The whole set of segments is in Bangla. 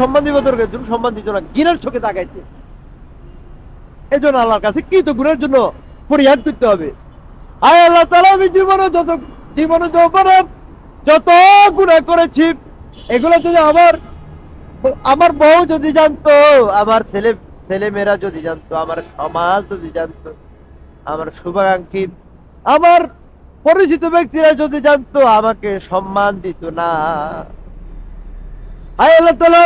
সম্মান দিব দরকার সম্মান দিত না চোখে তাকাইতে। আল্লাহর কাছে কি তো গুণের জন্য ফরিয়াদ করতে হবে। আয় আল্লাহ তালা আমি জীবনে যত জীবনে যত গুণা করেছি, এগুলো যদি আমার আমার বউ যদি জানতো, আমার ছেলে ছেলে মেয়েরা যদি জানতো, আমার সমাজ যদি জানতো, আমার শুভাকাঙ্ক্ষী, আমার পরিচিত ব্যক্তিরা যদি জানতো, আমাকে সম্মান দিত না। হায় আল্লাহ তাআলা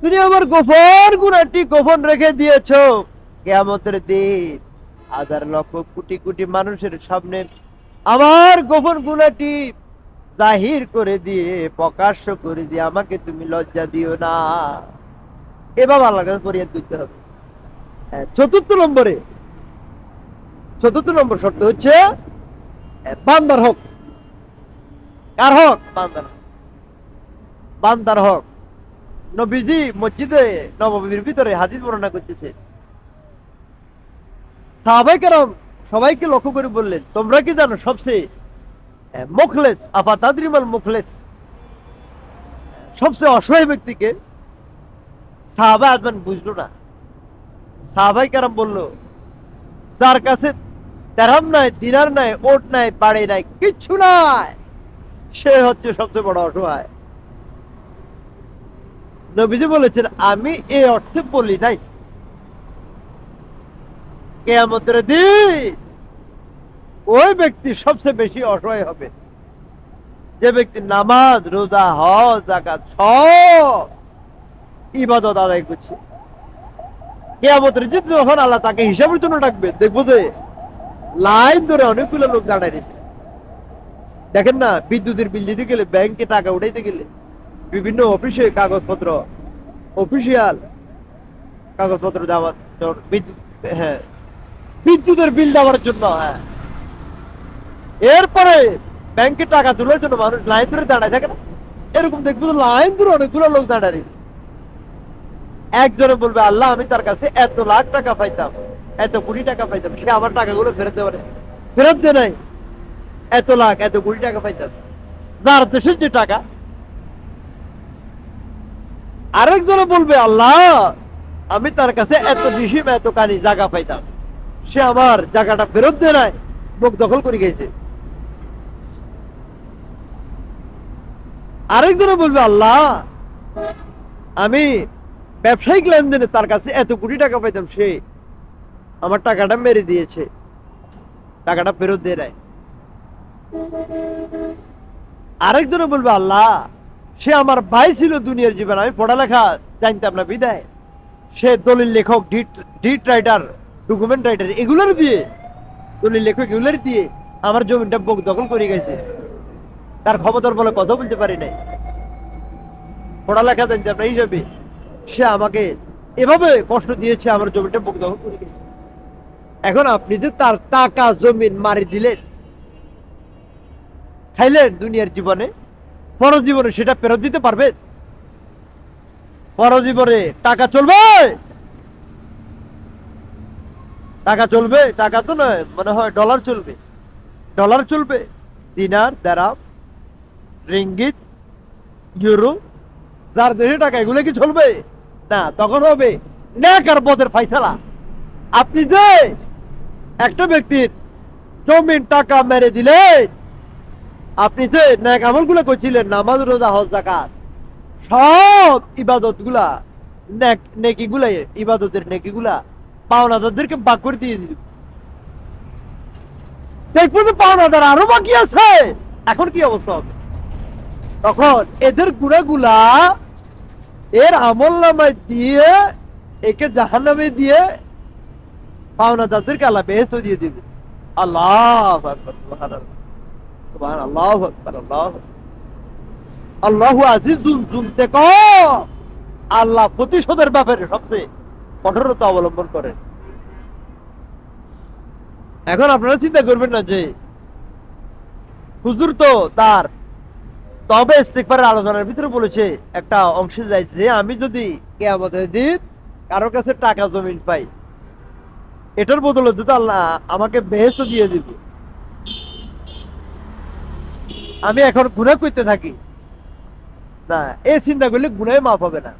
তুমি আমার গোপন গুণাটি গোপন রেখে দিয়েছ। কেয়ামতের দিন হাজার লক্ষ কোটি কোটি মানুষের সামনে আমার গোপন গুণাটি জাহির করে দিয়ে প্রকাশ্য করে দিয়ে আমাকে তুমি লজ্জা দিও না। এবার আল্লাহর কাছে ফরিয়াদ করতে হবে। হ্যাঁ, চতুর্থ নম্বরে চতুর্থ নম্বর শর্ত হচ্ছে এ, বান্দার হক। কার হক? বান্দার হক। বান্দার হক। নবীজি মসজিদে নববীর ভিতরে হাদিস বর্ণনা করতেছে। সাহাবাই কেরাম সবাইকে লক্ষ্য করে বললেন, তোমরা কি জানো সবচেয়ে মুখলেস, আফা তাদরিমাল মুখলেস? সবচেয়ে অসহায় ব্যক্তিকে সাহাবা আজমান বুঝলো না। সাহাবাই কেরাম বলল, যার কাছে তেরাম নাই, দিনার নাই, ওট নাই, বাড়ি নাই, কিচ্ছু নাই, সে হচ্ছে সবচেয়ে বড় অসহায়। নবীজি বলেছেন, আমি এই অর্থে বলি নাই। কেয়ামতের দিন ওই ব্যক্তি সবচেয়ে বেশি অসহায় হবে। যে ব্যক্তি নামাজ, রোজা, হজ জাকাত সব ইবাদত আদায় করছে। কেয়ামতের দিন যখন আল্লাহ তাকে হিসাবের জন্য ডাকবে, দেখব যে লাইন ধরে অনেকগুলো লোক দাঁড়ায় রয়েছে। দেখেন না, বিদ্যুতের বিল দিতে গেলে ব্যাংকে টাকা উঠাইতে গেলে বিভিন্ন অফিসে কাগজপত্র, অফিসিয়াল কাগজপত্র দেওয়ার বিদ্যুৎ হ্যাঁ বিদ্যুতের বিল দেওয়ার জন্য হ্যাঁ। এরপরে ব্যাংকে টাকা তোলার জন্য মানুষ লাইন ধরে দাঁড়ায় থাকে না। এরকম দেখব লাইন ধরে অনেকগুলো লোক দাঁড়ায় রয়েছে। একজনে বলবে, আল্লাহ, আমি তার কাছে এত লাখ টাকা পাইতাম, এত কোটি টাকা পাইতাম, সে আমার টাকাগুলো ফেরত না। ফেরত দে নাই। এত লাখ, এত কোটি টাকা পাইতাম। যার দেশের যে টাকা আরেকজনে বলবে, আল্লাহ, আমি তার কাছে এত ডিসিম এত কানি জায়গা পাইতাম। সে আমার জায়গাটা ফেরত দেয় নাই, মুখ দখল করে গেছে। আরেকজনে বলবে, আল্লাহ, আমি ব্যবসায়িক লেনদেনে তার কাছে এত কোটি টাকা পাইতাম, সে আমার টাকাটা মেরে দিয়েছে। টাকাটা ফেরত দিয়ে নেয় আরেকজনে বলবে, আল্লাহ সে আমার ভাই ছিল দুনিয়ার জীবন। আমি পড়ালেখা জানতাম না, বিদায়। সে দলিল লেখক, deed deed writer, document writer, এগুলোর দিয়ে, দলিল লেখক এগুলোর দিয়ে আমার জমিটা বুক দখল করে গেছে। তার ক্ষমতার বলে কথা বলতে পারি নাই। পড়ালেখা জানতাম না হিসাবে সে আমাকে এভাবে কষ্ট দিয়েছে, আমার জমিটা বুক দখল করে গেছে। এখন আপনি যে তার টাকা, জমিন, মারি দিলেন, খাইলেন দুনিয়ার জীবনে পর জীবনে সেটা ফেরত দিতে পারবে? পর জীবনে টাকা চলবে? টাকা চলবে? টাকা তো নয়, মনে হয় ডলার চলবে। ডলার চলবে। দিনার, দেরাম, রিঙ্গিত, ইউরো, যার দেশে টাকা, এগুলো কি চলবে? না, তখন হবে ন্যাক আর বদের ফাইসালা। আপনি যে একটা ব্যক্তির জমিন টাকা মেরে দিলেন আপনি যে ন্যাক আমলগুলো করছিলেন, নামাজ, রোজা, হজ জাকাত সব ইবাদতগুলা নেক নেকিগুলা ইবাদতের নেকিগুলা পাওনাদারদেরকে বাক করে দিয়ে দিল। দেখব তো পাওনাদার আরও বাকি আছে, এখন কি অবস্থা হবে? তখন এদের গুণাগুলা এর আমল নামায় দিয়ে, একে জাহান নামে দিয়ে পাওনাদারদেরকে আল্লাহ বেহেস্ত দিয়ে দিবে। আল্লাহ আল্লাহ প্রতিশোধের ব্যাপারে সবচেয়ে কঠোরতা অবলম্বন করেন। এখন আপনারা চিন্তা করবেন না যে হুজুর তো তার তবে ইস্তেকবারের আলোচনার ভিতরে বলেছে একটা অংশে যায় যে আমি যদি কেয়ামতের দিন কারোর কাছে টাকা জমিন পাই, এটার বদলে যদি আল্লাহ আমাকে বেহেস্ত দিয়ে দিবে। আমি এখন গুণা করতে থাকি। না এই চিন্তা করলে গুণাই মাপ হবে না।